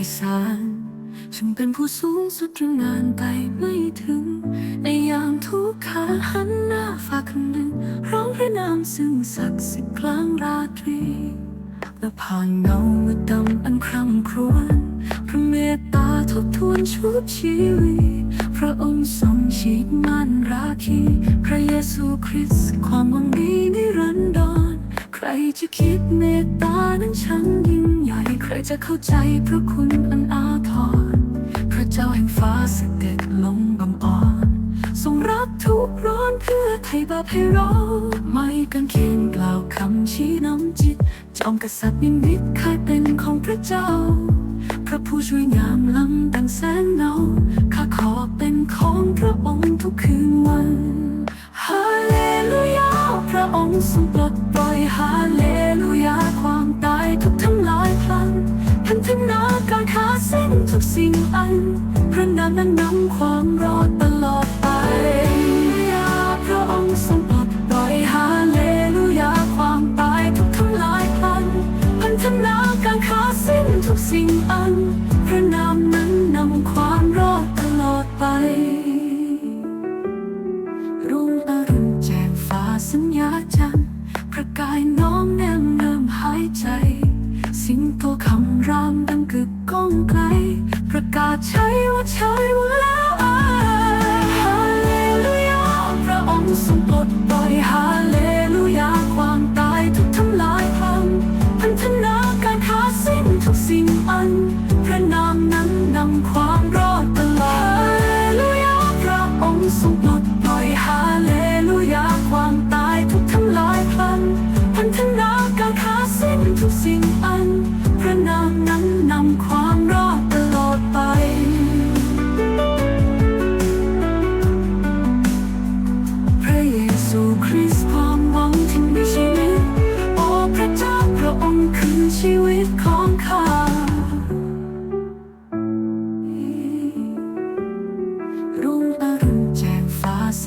ฉันเป็นผู้สูงสุดจนนานไปไม่ถึง ในยามทุกข์ขาหันหน้าฝากคำหนึ่งร้องพระนามซึ่งศักดิ์สิทธิ์กลางราตรี และผ่านเงามืดดำอันคร่ำครวญพระเมตตาทบทวนชุบชีวิตพระองค์ทรงฉีกมันราคี พระเยซูคริสต์ความหวังดีนิรันดรใค รจะคิดเมตตานั้นฉันยิ่งใหญ่ ใครจะเข้าใจพระคุณอันอาภรณ์พระเจ้าแห่งฟ้าเสด็จลงบังอ่อนทรงรับทุกข์ร้อนเพื่อไถ่บาปให้เรา ไม่กันเขียนกล่าวคำชี้นำจิต จอมกษัตริย์นิมิตเคยเป็นของพระเจ้า พระผู้ช่วยงามล้ำดังแสง ฮาเลลูยาความตายทุกทั้งหลายพลันพันธนาการค้าเส้นทุกสิ่งอันพระนามนั้นนำความรอดตลอดไปยาพระองค์ทรงปลดปล่อยฮาเลลูยาความตายทุกทั้งหลายพลันพันธนาการค้าสิ้นทุกสิ่งอัน ตัวคำรามดังกึกก้องไกล ประกาศใช้ว่าใช้ว่า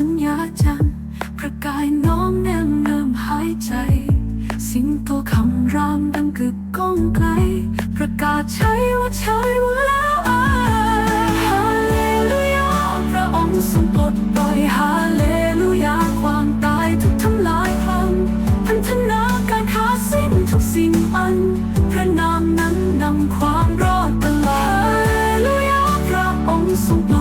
สัญญาจันทร์ประกายน้อมแนมเริ่มหายใจ สิงโตคำรามดังกึกก้องไกล ประกาศใช้ว่าใช้ว่าแล้วอายฮาเลลูยาพระองค์ทรงปลดปล่อยฮาเลลูยาความตายทุกทำลายพลังพันธนาการค้าสิ้นทุกสิ่งอัน พระนามนั้นนำความรอดตลอดฮาเลลูยาพระองค์ทรงปลด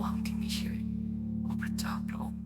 wanting here, over top of